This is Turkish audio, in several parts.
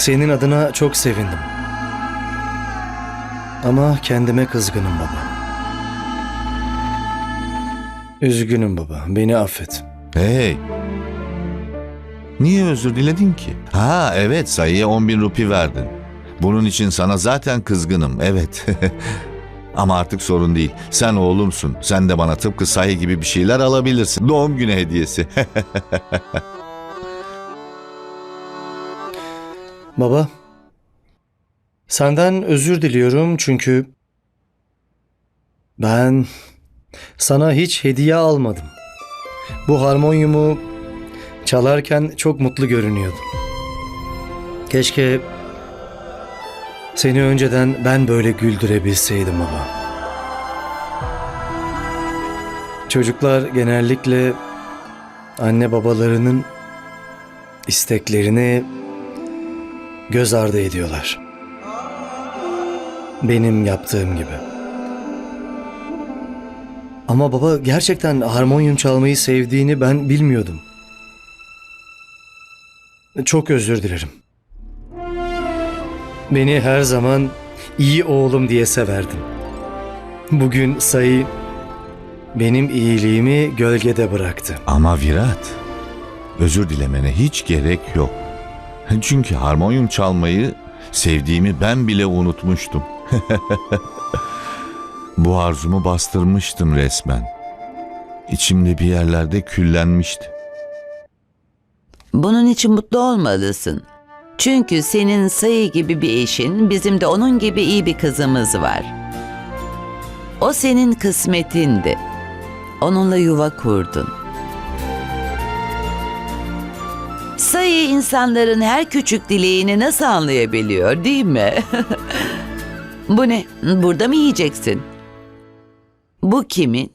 Senin adına çok sevindim. Ama kendime kızgınım baba. Üzgünüm baba. Beni affet. Hey. Niye özür diledin ki? Ha evet sayıya 10 bin rupi verdin. Bunun için sana zaten kızgınım evet. Ama artık sorun değil. Sen oğlumsun. Sen de bana tıpkı sayı gibi bir şeyler alabilirsin. Doğum günü hediyesi. Baba, senden özür diliyorum çünkü ben sana hiç hediye almadım. Bu harmonyumu çalarken çok mutlu görünüyordun. Keşke seni önceden ben böyle güldürebilseydim baba. Çocuklar genellikle anne babalarının isteklerini göz ardı ediyorlar. Benim yaptığım gibi. Ama baba gerçekten harmonyum çalmayı sevdiğini ben bilmiyordum. Çok özür dilerim. Beni her zaman iyi oğlum diye severdin. Bugün sayı benim iyiliğimi gölgede bıraktı. Ama Virat, özür dilemene hiç gerek yok. Çünkü harmonyum çalmayı sevdiğimi ben bile unutmuştum. Bu arzumu bastırmıştım resmen. İçimde bir yerlerde küllenmişti. Bunun için mutlu olmalısın. Çünkü senin sayı gibi bir eşin, bizim de onun gibi iyi bir kızımız var. O senin kısmetindi. Onunla yuva kurdun. İnsanların her küçük dileğini nasıl anlayabiliyor değil mi? Bu ne? Burada mı yiyeceksin? Bu kimin?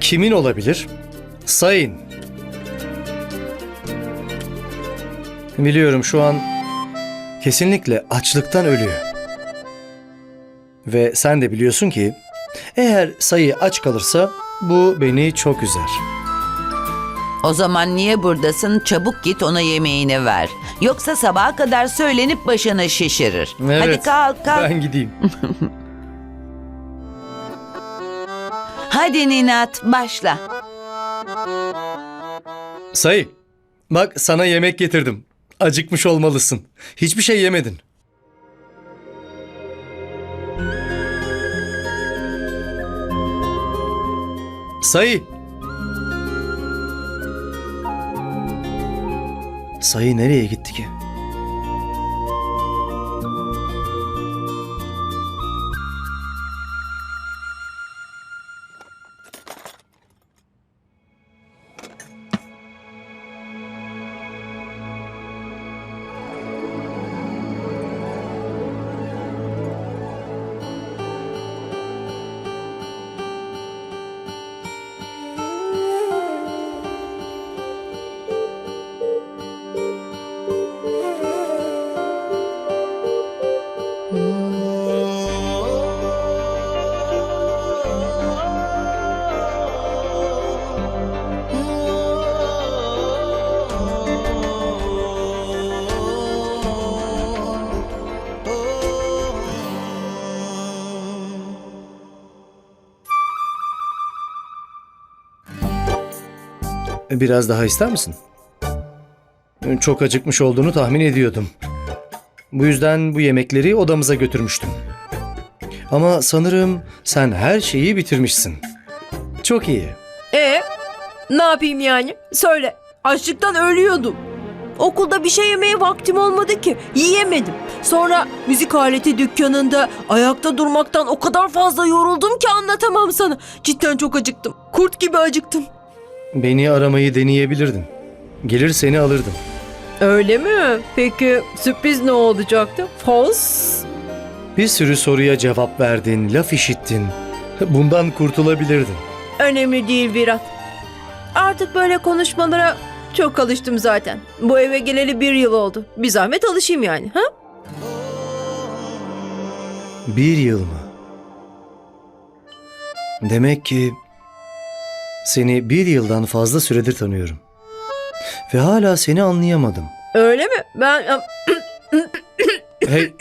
Kimin olabilir? Sayın. Biliyorum şu an kesinlikle açlıktan ölüyor. Ve sen de biliyorsun ki eğer sayı aç kalırsa bu beni çok üzer. O zaman niye buradasın? Çabuk git ona yemeğini ver. Yoksa sabaha kadar söylenip başını şişirir. Hadi Evet, kalk kalk. Ben gideyim. Hadi Ninat başla. Sayı. Bak sana yemek getirdim. Acıkmış olmalısın. Hiçbir şey yemedin. Sayı. Sayı nereye gitti ki? Biraz daha ister misin? Çok acıkmış olduğunu tahmin ediyordum. Bu yüzden bu yemekleri odamıza götürmüştüm. Ama sanırım sen her şeyi bitirmişsin. Çok iyi. E ne yapayım yani? Söyle. Açlıktan ölüyordum. Okulda bir şey yemeye vaktim olmadı ki. Yiyemedim. Sonra müzik aleti dükkanında ayakta durmaktan o kadar fazla yoruldum ki anlatamam sana. Cidden çok acıktım. Kurt gibi acıktım. Beni aramayı deneyebilirdin. Gelir seni alırdım. Öyle mi? Peki sürpriz ne olacaktı? Fos? Bir sürü soruya cevap verdin, laf işittin. Bundan kurtulabilirdin. Önemli değil Virat. Artık böyle konuşmalara çok alıştım zaten. Bu eve geleli bir yıl oldu. Bir zahmet alışayım yani. Ha? Bir yıl mı? Demek ki seni bir yıldan fazla süredir tanıyorum. Ve hala seni anlayamadım. Öyle mi? Ben Hey.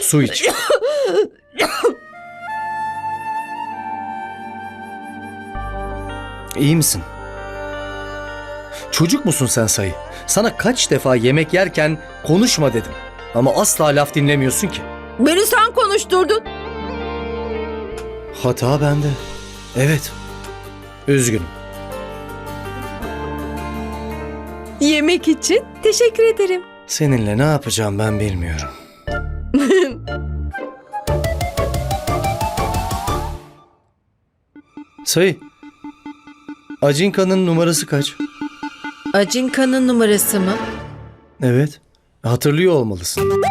Su iç. İyi misin? Çocuk musun sen sayı? Sana kaç defa yemek yerken konuşma dedim. Ama asla laf dinlemiyorsun ki. beni sen konuşturdun. Hata bende. Evet. Üzgünüm. Yemek için teşekkür ederim. Seninle ne yapacağım ben bilmiyorum. Sayı. Acinka'nın numarası kaç? Acinka'nın numarası mı? Evet. Hatırlıyor olmalısın.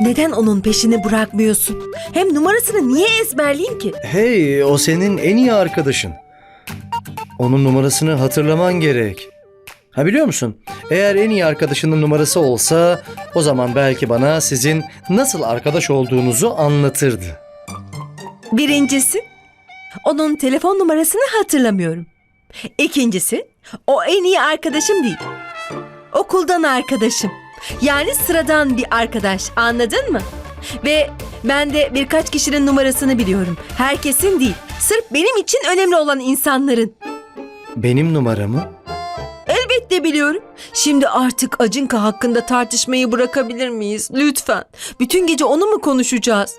Neden onun peşini bırakmıyorsun? Hem numarasını niye ezberleyeyim ki? Hey, o senin en iyi arkadaşın. Onun numarasını hatırlaman gerek. Ha biliyor musun? Eğer en iyi arkadaşının numarası olsa o zaman belki bana sizin nasıl arkadaş olduğunuzu anlatırdı. Birincisi, onun telefon numarasını hatırlamıyorum. İkincisi, o en iyi arkadaşım değil. Okuldan arkadaşım. Yani sıradan bir arkadaş, anladın mı? Ve ben de birkaç kişinin numarasını biliyorum. Herkesin değil. Sırf benim için önemli olan insanların. Benim numaramı? Elbette biliyorum. Şimdi artık Acınka hakkında tartışmayı bırakabilir miyiz? Lütfen. Bütün gece onu mu konuşacağız?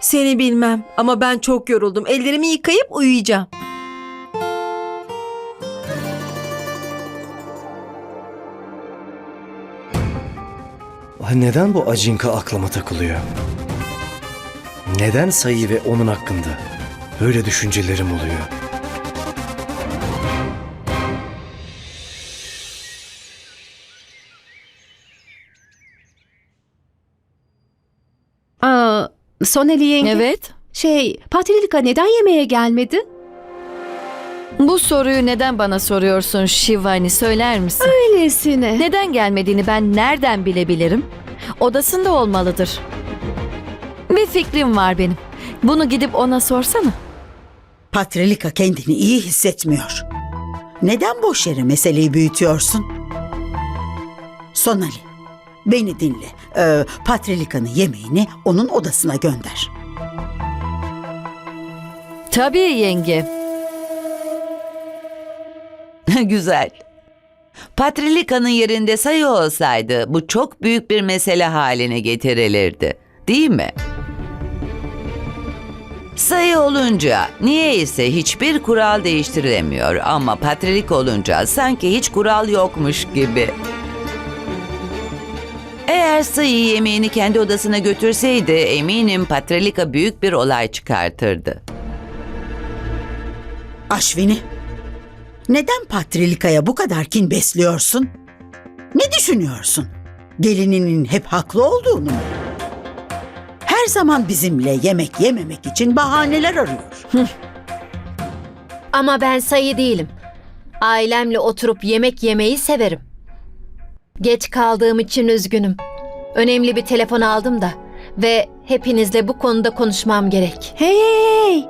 Seni bilmem ama ben çok yoruldum. Ellerimi yıkayıp uyuyacağım. Neden bu Acinka aklıma takılıyor? Neden sayı ve onun hakkında böyle düşüncelerim oluyor? Aa, Soneli yenge. Evet. Şey, Patrilika neden yemeğe gelmedi? Bu soruyu neden bana soruyorsun Şivani söyler misin? Öylesine. Neden gelmediğini ben nereden bilebilirim? Odasında olmalıdır. Bir fikrim var benim. Bunu gidip ona sorsana. Patrilika kendini iyi hissetmiyor. Neden boş yere meseleyi büyütüyorsun? Sonali, beni dinle. Ee, Patrilika'nın yemeğini onun odasına gönder. Tabii yenge. Güzel. Patrilika'nın yerinde sayı olsaydı bu çok büyük bir mesele haline getirilirdi. Değil mi? Sayı olunca niyeyse hiçbir kural değiştirilemiyor ama Patrilik olunca sanki hiç kural yokmuş gibi. Eğer sayı yemeğini kendi odasına götürseydi eminim Patrilika büyük bir olay çıkartırdı. Aşvini, neden Patrilika'ya bu kadar kin besliyorsun? Ne düşünüyorsun? Gelininin hep haklı olduğunu mu? Her zaman bizimle yemek yememek için bahaneler arıyor. Ama ben sayı değilim. Ailemle oturup yemek yemeyi severim. Geç kaldığım için üzgünüm. Önemli bir telefon aldım da ve hepinizle bu konuda konuşmam gerek. Hey, hey, hey.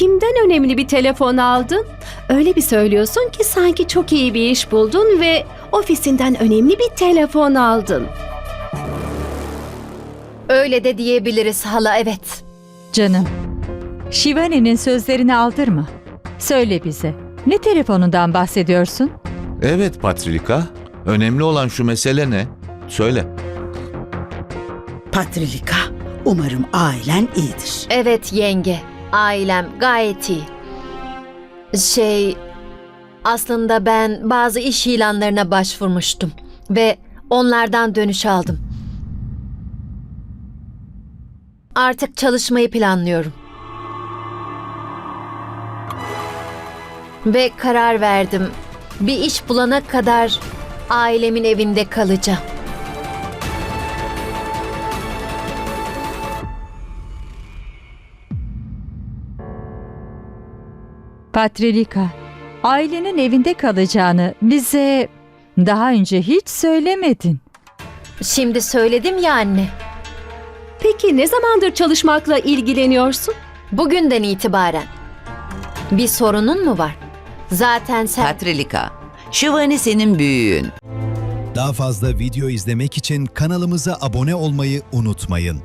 Kimden önemli bir telefon aldın? Öyle bir söylüyorsun ki sanki çok iyi bir iş buldun ve ofisinden önemli bir telefon aldın. Öyle de diyebiliriz hala evet. Canım, Şivani'nin sözlerini aldırma. Söyle bize, ne telefonundan bahsediyorsun? Evet Patrilika. Önemli olan şu mesele ne? Söyle. Patrilika, umarım ailen iyidir. Evet yenge, ailem gayet iyi. Şey, aslında ben bazı iş ilanlarına başvurmuştum ve onlardan dönüş aldım. Artık çalışmayı planlıyorum. Ve karar verdim. Bir iş bulana kadar ailemin evinde kalacağım. Patrilika, ailenin evinde kalacağını bize daha önce hiç söylemedin. Şimdi söyledim ya anne. Peki ne zamandır çalışmakla ilgileniyorsun? Bugünden itibaren. Bir sorunun mu var? Zaten sen... Patrilika, Şivani senin büyüğün. Daha fazla video izlemek için kanalımıza abone olmayı unutmayın.